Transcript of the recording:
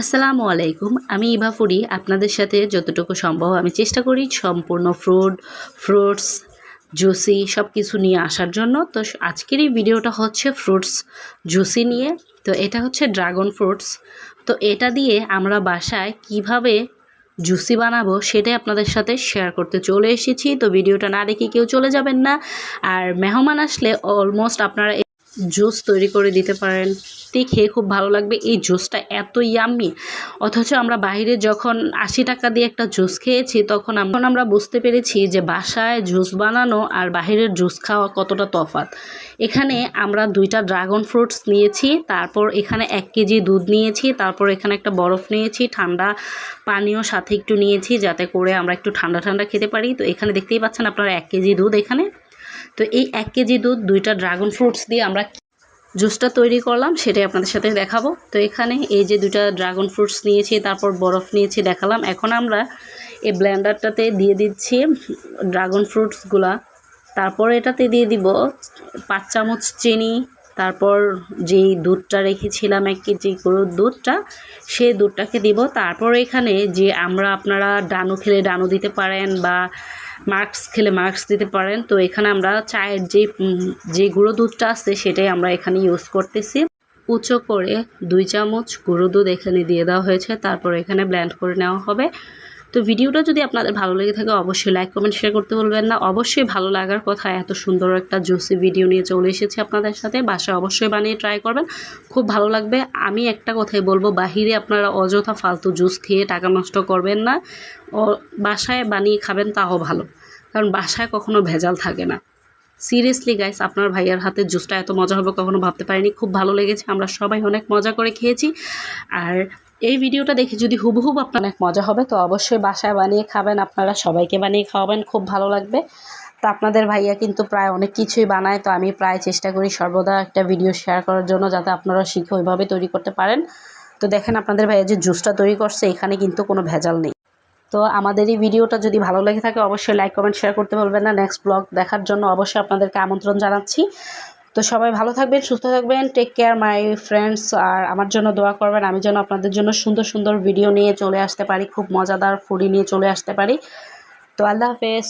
আসসালামু আলাইকুম, আমি ইভা ফুরি। আপনাদের সাথে যতটুকু সম্ভব আমি চেষ্টা করি সম্পূর্ণ ফ্রুট ফ্রুটস জুসি সব কিছু নিয়ে আসার জন্য। তো আজকের এই ভিডিওটা হচ্ছে ফ্রুটস জুসি নিয়ে। তো এটা হচ্ছে ড্রাগন ফ্রুটস তো এটা দিয়ে আমরা বাসায় কীভাবে জুসি বানাবো সেটাই আপনাদের সাথে শেয়ার করতে চলে এসেছি। তো ভিডিওটা না দেখে কেউ চলে যাবেন না। আর মেহমান আসলে অলমোস্ট আপনারা জুস তৈরি করে দিতে পারেন। তে খেয়ে খুব ভালো লাগবে। এই জুসটা এত ইয়াম্মি অথচ আমরা বাইরে যখন আশি টাকা দিয়ে একটা জুস খেয়েছি, তখন আমরা আমরা বুঝতে পেরেছি যে বাসায় জুস বানানো আর বাইরের জুস খাওয়া কতটা তফাৎ। এখানে আমরা দুইটা ড্রাগন ফ্রুটস নিয়েছি, তারপর এখানে এক কেজি দুধ নিয়েছি, তারপর এখানে একটা বরফ নিয়েছি, ঠান্ডা পানীয় সাথে একটু নিয়েছি, যাতে করে আমরা একটু ঠান্ডা ঠান্ডা খেতে পারি। তো এখানে দেখতেই পাচ্ছেন আপনারা এক কেজি দুধ এখানে। তো এই এক কেজি দুধ, দুইটা ড্রাগন ফ্রুটস দিয়ে আমরা জুসটা তৈরি করলাম, সেটাই আপনাদের সাথে দেখাবো। তো এখানে এই যে দুইটা ড্রাগন ফ্রুটস নিয়েছি, তারপর বরফ নিয়েছি দেখালাম। এখন আমরা এই ব্লেন্ডারটাতে দিয়ে দিচ্ছি ড্রাগন ফ্রুটসগুলা তারপর এটাতে দিয়ে দিব পাঁচ চামচ চিনি, তারপর যেই দুধটা রেখেছিলাম এক কেজি গরুর দুধটা, সেই দুধটাকে দিব। তারপর এখানে যে আমরা আপনারা ডানু খেলে ডানু দিতে পারেন বা মার্কস খেলে মার্কস দিতে পারেন। তো এখানে আমরা চায়ের যে যে গুঁড়ো দুধটা আছে সেটাই আমরা এখানে ইউজ করতেছি। উঁচু করে দুই চামচ গুঁড়ো দুধ এখানে দিয়ে দেওয়া হয়েছে। তারপর এখানে ব্ল্যান্ড করে নেওয়া হবে। তো ভিডিওটা যদি আপনাদের ভালো লেগে থাকে, অবশ্যই লাইক কমেন্ট শেয়ার করতে বলবেন না। অবশ্যই ভালো লাগার কথা, এত সুন্দর একটা জুসি ভিডিও নিয়ে চলে এসেছি আপনাদের সাথে। বাসায় অবশ্যই বানিয়ে ট্রাই করবেন। খুব ভালো লাগবে। আমি একটা কথাই বলব, বাহিরে আপনারা অযথা ফালতু জুস খেয়ে টাকা নষ্ট করবেন না। ও, বাসায় বানিয়ে খাবেন, তাও ভালো। কারণ বাসায় কখনো ভেজাল থাকে না। সিরিয়াসলি গাইস আপনার ভাইয়ার হাতে জুসটা এত মজা হবে, কখনো ভাবতে পারিনি। খুব ভালো লেগেছে। আমরা সবাই অনেক মজা করে খেয়েছি। আর এই ভিডিওটা দেখে যদি হুবহুব আপনার অনেক মজা হবে, তো অবশ্যই বাসায় বানিয়ে খাবেন, আপনারা সবাইকে বানিয়ে খাওয়াবেন, খুব ভালো লাগবে। তো আপনাদের ভাইয়া কিন্তু প্রায় অনেক কিছুই বানায়, তো আমি প্রায় চেষ্টা করি সর্বদা একটা ভিডিও শেয়ার করার জন্য যাতে আপনারা শিখে ওইভাবে তৈরি করতে পারেন। তো দেখেন আপনাদের ভাইয়া যে জুসটা তৈরি করছে, এখানে কিন্তু কোনো ভেজাল নেই। তো আমাদের এই ভিডিওটা যদি ভালো লেগে থাকে, অবশ্যই লাইক কমেন্ট শেয়ার করতে বলবেন না। নেক্সট ব্লগ দেখার জন্য অবশ্যই আপনাদেরকে আমন্ত্রণ জানাচ্ছি। তো সবাই ভালো থাকবেন, সুস্থ থাকবেন টেক কেয়ার মাই ফ্রেন্ডস আর আমার জন্য দোয়া করবেন, আমি যেন আপনাদের জন্য সুন্দর সুন্দর ভিডিও নিয়ে চলে আসতে পারি, খুব মজাদার ফুডি নিয়ে চলে আসতে পারি। তো আল্লাহ হাফেজ।